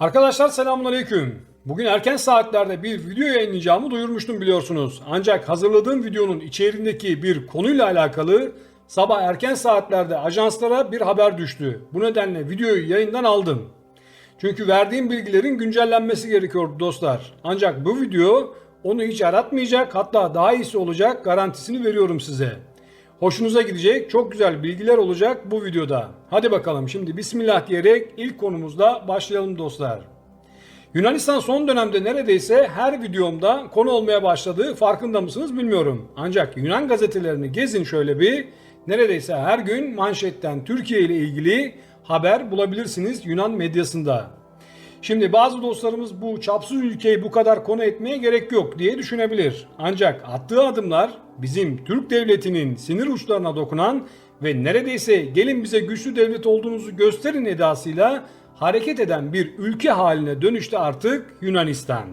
Arkadaşlar selamünaleyküm. Bugün erken saatlerde bir video yayınlayacağımı duyurmuştum biliyorsunuz. Ancak hazırladığım videonun içeriğindeki bir konuyla alakalı sabah erken saatlerde ajanslara bir haber düştü. Bu nedenle videoyu yayından aldım. Çünkü verdiğim bilgilerin güncellenmesi gerekiyordu dostlar. Ancak bu video onu hiç aratmayacak hatta daha iyisi olacak garantisini veriyorum size. Hoşunuza gidecek çok güzel bilgiler olacak bu videoda. Hadi bakalım şimdi bismillah diyerek ilk konumuzla başlayalım dostlar. Yunanistan son dönemde neredeyse her videomda konu olmaya başladı. Farkında mısınız bilmiyorum. Ancak Yunan gazetelerini gezin şöyle bir. Neredeyse her gün manşetten Türkiye ile ilgili haber bulabilirsiniz Yunan medyasında. Şimdi bazı dostlarımız bu çapsız ülkeyi bu kadar konu etmeye gerek yok diye düşünebilir. Ancak attığı adımlar bizim Türk devletinin sinir uçlarına dokunan ve neredeyse gelin bize güçlü devlet olduğunuzu gösterin edasıyla hareket eden bir ülke haline dönüştü artık Yunanistan.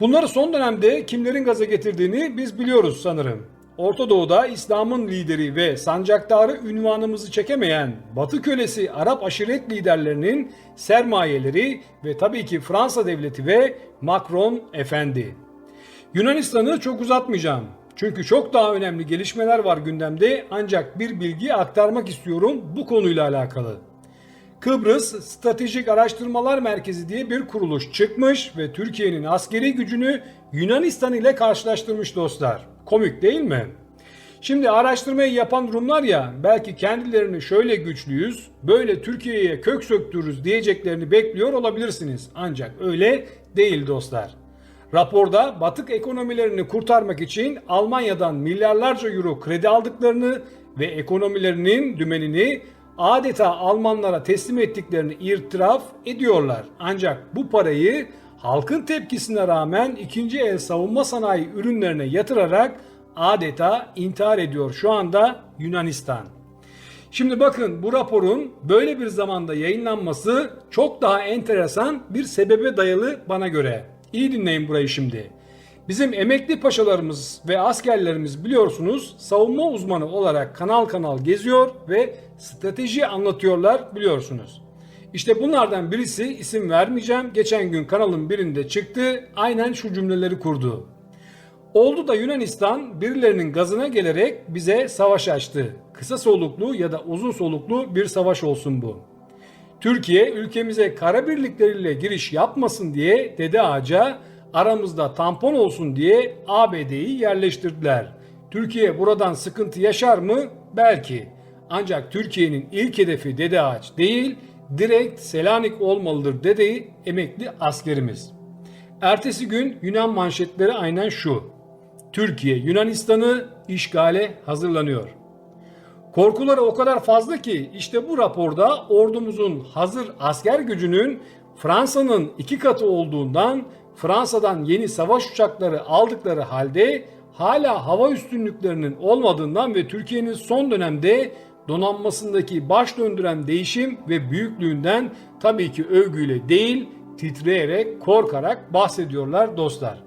Bunları son dönemde kimlerin gaza getirdiğini biz biliyoruz sanırım. Orta Doğu'da İslam'ın lideri ve sancaktarı ünvanımızı çekemeyen Batı kölesi Arap aşiret liderlerinin sermayeleri ve tabii ki Fransa devleti ve Macron efendi. Yunanistan'ı çok uzatmayacağım. Çünkü çok daha önemli gelişmeler var gündemde ancak bir bilgi aktarmak istiyorum bu konuyla alakalı. Kıbrıs Stratejik Araştırmalar Merkezi diye bir kuruluş çıkmış ve Türkiye'nin askeri gücünü Yunanistan ile karşılaştırmış dostlar. Komik değil mi? Şimdi araştırmayı yapan Rumlar ya belki kendilerini şöyle güçlüyüz, böyle Türkiye'ye kök söktürürüz diyeceklerini bekliyor olabilirsiniz. Ancak öyle değil dostlar. Raporda batık ekonomilerini kurtarmak için Almanya'dan milyarlarca euro kredi aldıklarını ve ekonomilerinin dümenini adeta Almanlara teslim ettiklerini itiraf ediyorlar. Ancak bu parayı halkın tepkisine rağmen ikinci el savunma sanayi ürünlerine yatırarak adeta intihar ediyor şu anda Yunanistan. Şimdi bakın bu raporun böyle bir zamanda yayınlanması çok daha enteresan bir sebebe dayalı bana göre. İyi dinleyin burayı şimdi. Bizim emekli paşalarımız ve askerlerimiz biliyorsunuz savunma uzmanı olarak kanal kanal geziyor ve strateji anlatıyorlar biliyorsunuz. İşte bunlardan birisi isim vermeyeceğim. Geçen gün kanalın birinde çıktı. Aynen şu cümleleri kurdu. Oldu da Yunanistan birilerinin gazına gelerek bize savaş açtı. Kısa soluklu ya da uzun soluklu bir savaş olsun bu. Türkiye ülkemize kara birlikleriyle giriş yapmasın diye Dede Ağaca aramızda tampon olsun diye ABD'yi yerleştirdiler. Türkiye buradan sıkıntı yaşar mı? Belki. Ancak Türkiye'nin ilk hedefi Dede Ağaç değil, direkt Selanik olmalıdır dedeyi emekli askerimiz. Ertesi gün Yunan manşetleri aynen şu. Türkiye Yunanistan'ı işgale hazırlanıyor. Korkuları o kadar fazla ki işte bu raporda ordumuzun hazır asker gücünün Fransa'nın iki katı olduğundan Fransa'dan yeni savaş uçakları aldıkları halde hala hava üstünlüklerinin olmadığından ve Türkiye'nin son dönemde donanmasındaki baş döndüren değişim ve büyüklüğünden tabii ki övgüyle değil titreyerek korkarak bahsediyorlar dostlar.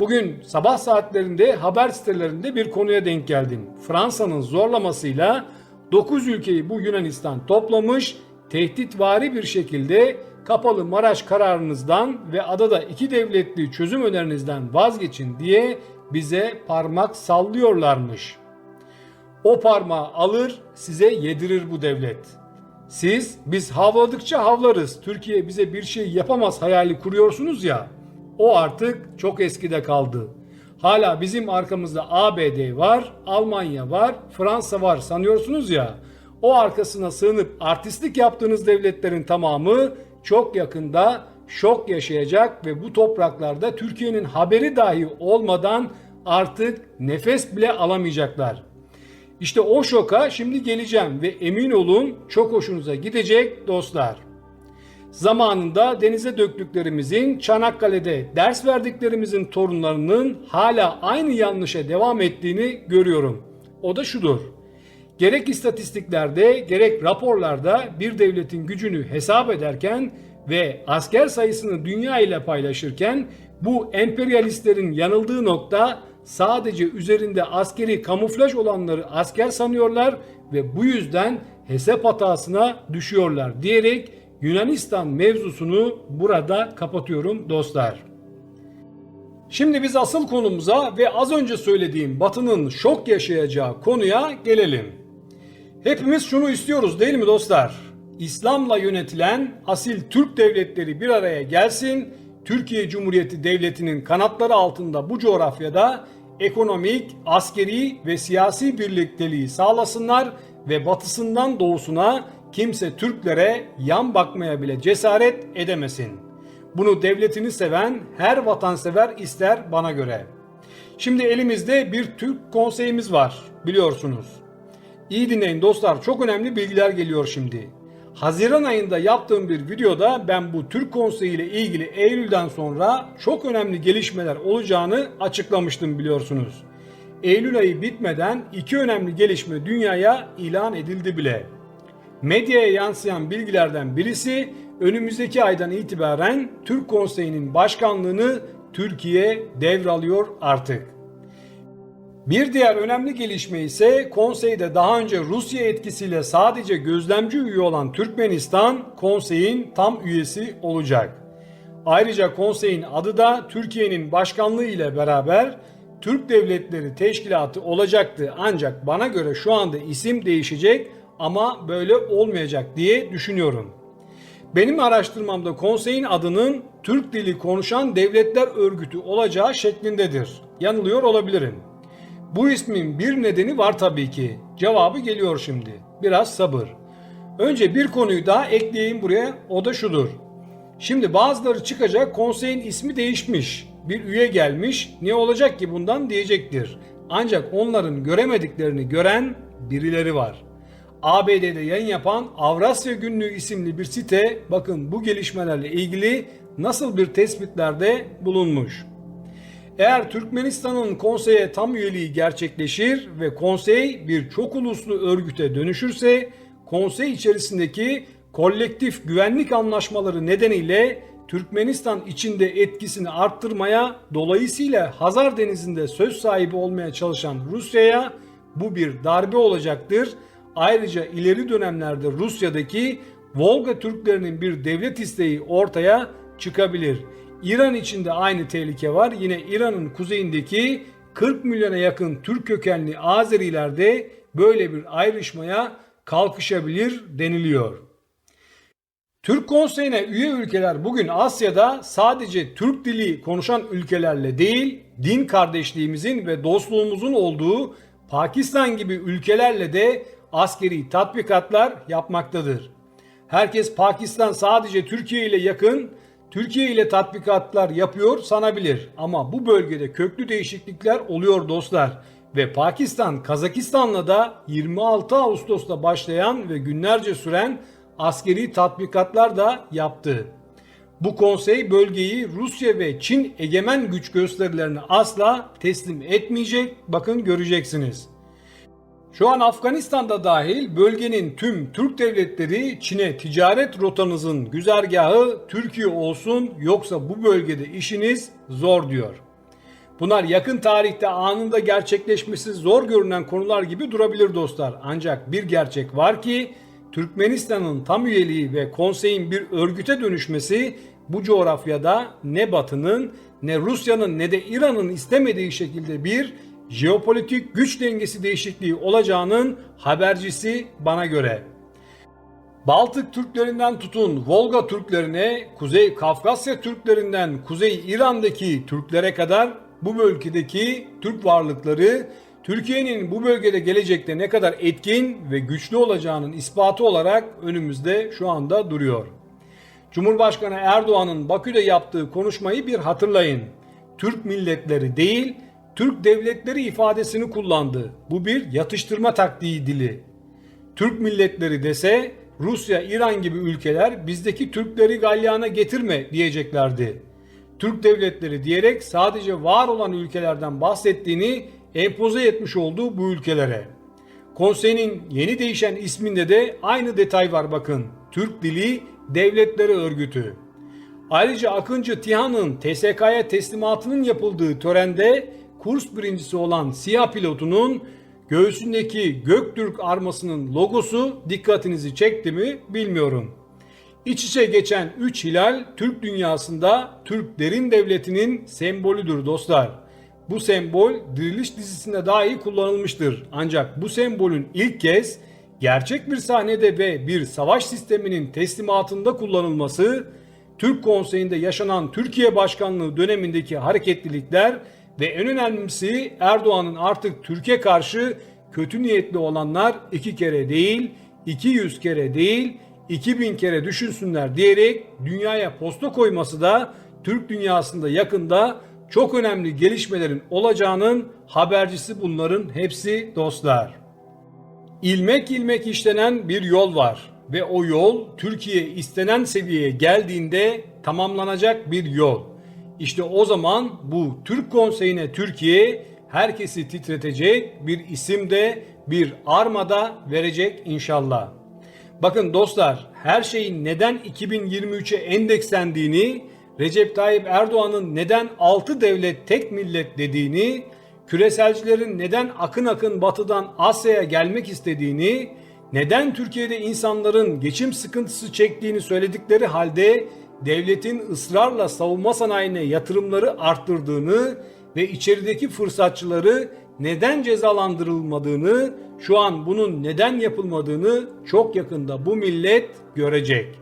Bugün sabah saatlerinde haber sitelerinde bir konuya denk geldim. Fransa'nın zorlamasıyla 9 ülkeyi bu Yunanistan toplamış, tehditvari bir şekilde kapalı Maraş kararınızdan ve adada iki devletli çözüm önerinizden vazgeçin diye bize parmak sallıyorlarmış. O parmağı alır size yedirir bu devlet. Siz biz havladıkça havlarız. Türkiye bize bir şey yapamaz hayali kuruyorsunuz ya. O artık çok eskide kaldı. Hala bizim arkamızda ABD var, Almanya var, Fransa var sanıyorsunuz ya. O arkasına sığınıp artistlik yaptığınız devletlerin tamamı çok yakında şok yaşayacak ve bu topraklarda Türkiye'nin haberi dahi olmadan artık nefes bile alamayacaklar. İşte o şoka şimdi geleceğim ve emin olun çok hoşunuza gidecek dostlar. Zamanında denize döktüklerimizin, Çanakkale'de ders verdiklerimizin torunlarının hala aynı yanlışa devam ettiğini görüyorum. O da şudur. Gerek istatistiklerde gerek raporlarda bir devletin gücünü hesap ederken ve asker sayısını dünya ile paylaşırken bu emperyalistlerin yanıldığı nokta sadece üzerinde askeri kamuflaj olanları asker sanıyorlar ve bu yüzden hesap hatasına düşüyorlar diyerek Yunanistan mevzusunu burada kapatıyorum dostlar. Şimdi biz asıl konumuza ve az önce söylediğim Batı'nın şok yaşayacağı konuya gelelim. Hepimiz şunu istiyoruz değil mi dostlar? İslam'la yönetilen asil Türk devletleri bir araya gelsin, Türkiye Cumhuriyeti Devleti'nin kanatları altında bu coğrafyada ekonomik, askeri ve siyasi birlikteliği sağlasınlar ve batısından doğusuna kimse Türklere yan bakmaya bile cesaret edemesin. Bunu devletini seven her vatansever ister bana göre. Şimdi elimizde bir Türk konseyimiz var biliyorsunuz. İyi dinleyin dostlar çok önemli bilgiler geliyor şimdi. Haziran ayında yaptığım bir videoda ben bu Türk Konseyi ile ilgili Eylül'den sonra çok önemli gelişmeler olacağını açıklamıştım biliyorsunuz. Eylül ayı bitmeden iki önemli gelişme dünyaya ilan edildi bile. Medyaya yansıyan bilgilerden birisi önümüzdeki aydan itibaren Türk Konseyi'nin başkanlığını Türkiye devralıyor artık. Bir diğer önemli gelişme ise konseyde daha önce Rusya etkisiyle sadece gözlemci üye olan Türkmenistan konseyin tam üyesi olacak. Ayrıca konseyin adı da Türkiye'nin başkanlığı ile beraber Türk Devletleri Teşkilatı olacaktı ancak bana göre şu anda isim değişecek ama böyle olmayacak diye düşünüyorum. Benim araştırmamda konseyin adının Türk dili konuşan devletler örgütü olacağı şeklindedir. Yanılıyor olabilirim. Bu ismin bir nedeni var tabii ki. Cevabı geliyor şimdi. Biraz sabır. Önce bir konuyu daha ekleyeyim buraya. O da şudur. Şimdi bazıları çıkacak konseyin ismi değişmiş. Bir üye gelmiş. Ne olacak ki bundan diyecektir. Ancak onların göremediklerini gören birileri var. ABD'de yayın yapan Avrasya Günlüğü isimli bir site bakın bu gelişmelerle ilgili nasıl bir tespitlerde bulunmuş. Eğer Türkmenistan'ın konseye tam üyeliği gerçekleşir ve konsey bir çok uluslu örgüte dönüşürse konsey içerisindeki kolektif güvenlik anlaşmaları nedeniyle Türkmenistan içinde etkisini arttırmaya dolayısıyla Hazar Denizi'nde söz sahibi olmaya çalışan Rusya'ya bu bir darbe olacaktır. Ayrıca ileri dönemlerde Rusya'daki Volga Türklerinin bir devlet isteği ortaya çıkabilir. İran içinde aynı tehlike var. Yine İran'ın kuzeyindeki 40 milyona yakın Türk kökenli Azeriler de böyle bir ayrışmaya kalkışabilir deniliyor. Türk Konseyi'ne üye ülkeler bugün Asya'da sadece Türk dili konuşan ülkelerle değil, din kardeşliğimizin ve dostluğumuzun olduğu Pakistan gibi ülkelerle de askeri tatbikatlar yapmaktadır. Herkes Pakistan sadece Türkiye ile yakın, Türkiye ile tatbikatlar yapıyor sanabilir ama bu bölgede köklü değişiklikler oluyor dostlar ve Pakistan Kazakistan'la da 26 Ağustos'ta başlayan ve günlerce süren askeri tatbikatlar da yaptı. Bu konsey bölgeyi Rusya ve Çin egemen güç gösterilerini asla teslim etmeyecek. Bakın göreceksiniz. Şu an Afganistan'da dahil bölgenin tüm Türk devletleri Çin'e ticaret rotanızın güzergahı Türkiye olsun yoksa bu bölgede işiniz zor diyor. Bunlar yakın tarihte anında gerçekleşmesi zor görünen konular gibi durabilir dostlar. Ancak bir gerçek var ki Türkmenistan'ın tam üyeliği ve konseyin bir örgüte dönüşmesi bu coğrafyada ne Batı'nın ne Rusya'nın ne de İran'ın istemediği şekilde bir jeopolitik güç dengesi değişikliği olacağının habercisi bana göre. Baltık Türklerinden tutun Volga Türklerine, Kuzey Kafkasya Türklerinden Kuzey İran'daki Türklere kadar bu bölgedeki Türk varlıkları Türkiye'nin bu bölgede gelecekte ne kadar etkin ve güçlü olacağının ispatı olarak önümüzde şu anda duruyor. Cumhurbaşkanı Erdoğan'ın Bakü'de yaptığı konuşmayı bir hatırlayın. Türk milletleri değil, Türk devletleri ifadesini kullandı. Bu bir yatıştırma taktiği dili. Türk milletleri dese Rusya, İran gibi ülkeler bizdeki Türkleri galyana getirme diyeceklerdi. Türk devletleri diyerek sadece var olan ülkelerden bahsettiğini empoze etmiş olduğu bu ülkelere. Konseyin yeni değişen isminde de aynı detay var bakın. Türk Dili Devletleri Örgütü. Ayrıca Akıncı Tihan'ın TSK'ya teslimatının yapıldığı törende kurs birincisi olan siyah pilotunun göğsündeki Göktürk armasının logosu dikkatinizi çekti mi bilmiyorum. İç içe geçen 3 hilal Türk dünyasında Türk derin devletinin sembolüdür dostlar. Bu sembol Diriliş dizisinde dahi kullanılmıştır. Ancak bu sembolün ilk kez gerçek bir sahnede ve bir savaş sisteminin teslimatında kullanılması Türk Konseyi'nde yaşanan Türkiye Başkanlığı dönemindeki hareketlilikler ve en önemlisi Erdoğan'ın artık Türkiye karşı kötü niyetli olanlar iki kere değil, 200 kere değil, 2000 kere düşünsünler diyerek dünyaya posta koyması da Türk dünyasında yakında çok önemli gelişmelerin olacağının habercisi bunların hepsi dostlar. İlmek ilmek işlenen bir yol var ve o yol Türkiye istenen seviyeye geldiğinde tamamlanacak bir yol. İşte o zaman bu Türk Konseyi'ne Türkiye herkesi titretecek bir isim de bir armada verecek inşallah. Bakın dostlar her şeyin neden 2023'e endekslendiğini, Recep Tayyip Erdoğan'ın neden 6 devlet tek millet dediğini, küreselcilerin neden akın akın batıdan Asya'ya gelmek istediğini, neden Türkiye'de insanların geçim sıkıntısı çektiğini söyledikleri halde devletin ısrarla savunma sanayine yatırımları arttırdığını ve içerideki fırsatçıları neden cezalandırılmadığını, şu an bunun neden yapılmadığını çok yakında bu millet görecek.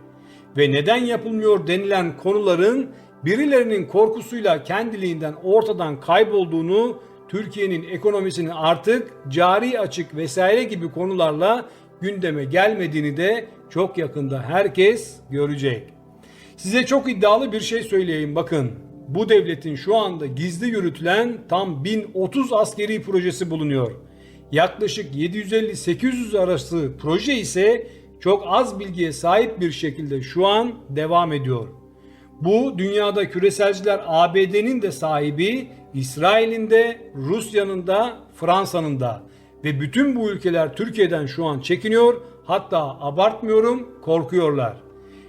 Ve neden yapılmıyor denilen konuların birilerinin korkusuyla kendiliğinden ortadan kaybolduğunu, Türkiye'nin ekonomisinin artık cari açık vesaire gibi konularla gündeme gelmediğini de çok yakında herkes görecek. Size çok iddialı bir şey söyleyeyim bakın. Bu devletin şu anda gizli yürütülen tam 1030 askeri projesi bulunuyor. Yaklaşık 750-800 arası proje ise çok az bilgiye sahip bir şekilde şu an devam ediyor. Bu dünyada küreselciler ABD'nin de sahibi, İsrail'in de, Rusya'nın da, Fransa'nın da ve bütün bu ülkeler Türkiye'den şu an çekiniyor. Hatta abartmıyorum, korkuyorlar.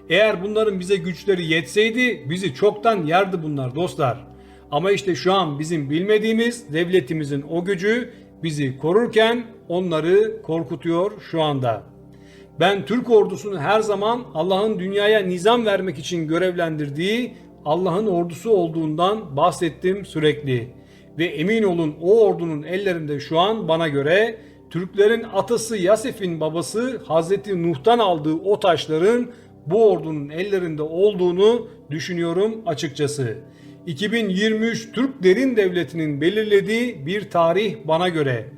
Eğer bunların bize güçleri yetseydi bizi çoktan yerdi bunlar dostlar. Ama işte şu an bizim bilmediğimiz devletimizin o gücü bizi korurken onları korkutuyor şu anda. Ben Türk ordusunu her zaman Allah'ın dünyaya nizam vermek için görevlendirdiği Allah'ın ordusu olduğundan bahsettim sürekli. Ve emin olun o ordunun ellerinde şu an bana göre Türklerin atası Yasef'in babası Hazreti Nuh'tan aldığı o taşların bu ordunun ellerinde olduğunu düşünüyorum açıkçası. 2023 Türk Derin Devleti'nin belirlediği bir tarih bana göre.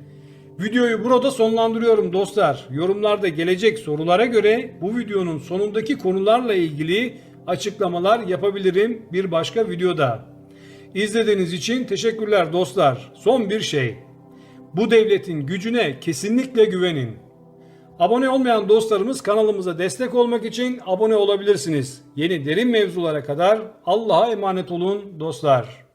Videoyu burada sonlandırıyorum dostlar. Yorumlarda gelecek sorulara göre bu videonun sonundaki konularla ilgili açıklamalar yapabilirim bir başka videoda. İzlediğiniz için teşekkürler dostlar. Son bir şey. Bu devletin gücüne kesinlikle güvenin. Abone olmayan dostlarımız kanalımıza destek olmak için abone olabilirsiniz. Yeni derin mevzulara kadar Allah'a emanet olun dostlar.